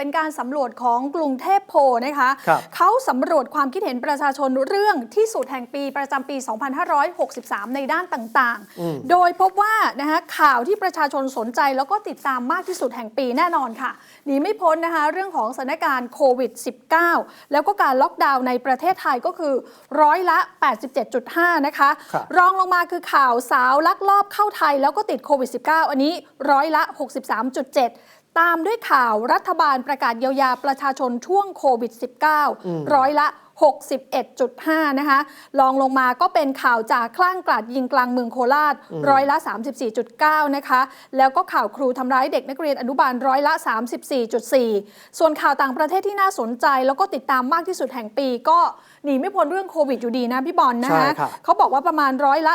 เป็นการสำรวจของกรุงเทพโพลนะคะครับเขาสำรวจความคิดเห็นประชาชนเรื่องที่สุดแห่งปีประจำปี 2563 ในด้านต่างอืม ๆ โดยพบว่านะคะข่าวที่ประชาชนสนใจแล้วก็ติดตามมากที่สุดแห่งปีแน่นอนค่ะหนีไม่พ้นนะคะเรื่องของสถานการณ์โควิด -19 แล้วก็การล็อกดาวน์ในประเทศไทยก็คือร้อยละ 87.5 นะคะ ครับ รองลงมาคือข่าวสาวลักลอบเข้าไทยแล้วก็ติดโควิด -19 อันนี้ร้อยละ 63.7 ตามด้วยข่าวรัฐบาลประกาศเยียวยาประชาชนช่วงโควิด -19 ร้อยละ 61.5 นะคะลองลงมาก็เป็นข่าวจากคลั่งกราดยิงกลางเมืองโคราชร้อยละ 34.9 นะคะ แล้วก็ข่าวครูทำร้ายเด็กนักเรียนอนุบาลร้อยละ 34.4 ส่วนข่าวต่างประเทศที่น่าสนใจ แล้วก็ติดตามมากที่สุดแห่งปีก็หนีไม่พ้นเรื่องโควิดอยู่ดีนะพี่บอลนะใช่คะครับเขาบอกว่าประมาณร้อยละ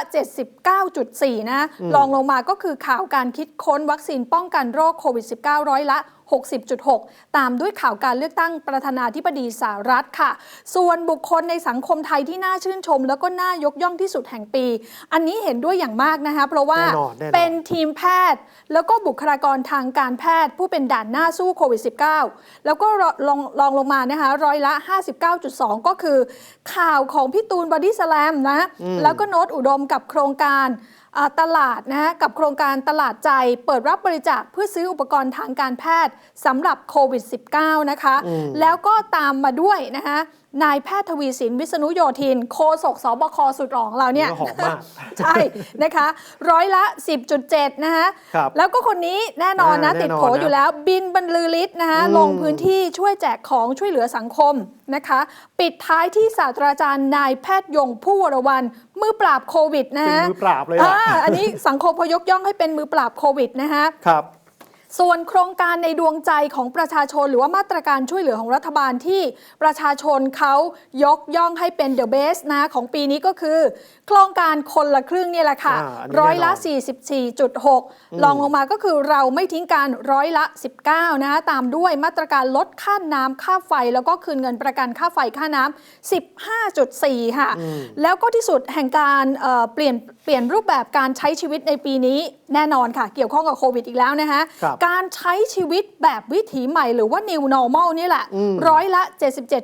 79.4 นะลองลงมาก็คือข่าวการคิดค้นวัคซีนป้องกันโรคโควิด -19 ร้อยละ 60.6 ตามด้วยข่าวการเลือกตั้งประธานาธิบดีสหรัฐค่ะ ส่วนบุคคลในสังคมไทยที่น่าชื่นชม แล้วก็น่ายกย่องที่สุดแห่งปี อันนี้เห็นด้วยอย่างมากนะคะเพราะว่าแน่นอนแน่นอนเป็นทีมแพทย์ แล้วก็บุคลากรทางการแพทย์ ผู้เป็นด่านหน้าสู้โควิด -19 แล้วก็ลองลองลงมานะคะร้อยละ 59.2 ก็คือข่าวของพี่ตูนบอดี้สแลมนะแล้วก็โน้ตอุดมกับโครงการอ่าตลาดนะฮะกับโครงการตลาดใจเปิดรับบริจาคเพื่อซื้ออุปกรณ์ทางการแพทย์สำหรับโควิด -19 นะคะ แล้วก็ตามมาด้วยนะคะนายแพทย์ทวีสินวิษณุโยธินโฆษกสบคสุดหล่อของเราเนี่ยเนื้อหอมมากใช่นะคะ ร้อยละ 10.7 นะคะครับแล้วก็คนนี้แน่นอนนะอ่าติดแน่นอนโผอยู่นะแล้วบินบรรลือฤทธิ์นะคะอืมลงพื้นที่ช่วยแจกของช่วยเหลือสังคมนะคะ ปิดท้ายที่ศาสตราจารย์นายแพทย์ยงผู้วรวันมือปราบโควิดนะเป็นฮะมือปราบเลยอ่าอะอันนี้สังคมพยกย่องให้เป็นมือปราบโควิดนะคะครับ ส่วนโครงการในดวงใจของประชาชน หรือว่ามาตรการช่วยเหลือของรัฐบาลที่ประชาชนเขายกย่องให้เป็นเดอะเบสนะของปีนี้ก็คือ โครงการคนละครึ่งเนี่ยแหละค่ะอ่าอันนี้ร้อยละแน่นอน44.6 ลองลงมาก็คือเราไม่ทิ้งกันร้อยละ 19 นะคะตามด้วยมาตรการลดค่าน้ำค่าไฟ แล้วก็คืนเงินประกันค่าไฟค่าน้ำ15.4 ค่ะ แล้วก็ที่สุดแห่งการเอ่อเปลี่ยนเปลี่ยนรูปแบบการใช้ชีวิตในปีนี้แน่นอนค่ะ เกี่ยวข้องกับโควิดอีกแล้วนะคะครับการใช้ชีวิตแบบวิถีใหม่หรือว่า new normal นี่แหละ ร้อยละ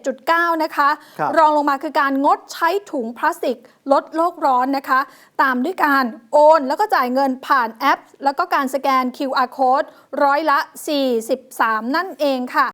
77.9 นะคะครับรองลงมาคือการงดใช้ถุงพลาสติก ลดโลกร้อนนะคะ ตามด้วยการโอน แล้วก็จ่ายเงินผ่านแอป แล้วก็การสแกน QR code ร้อยละ 43 นั่นเองค่ะ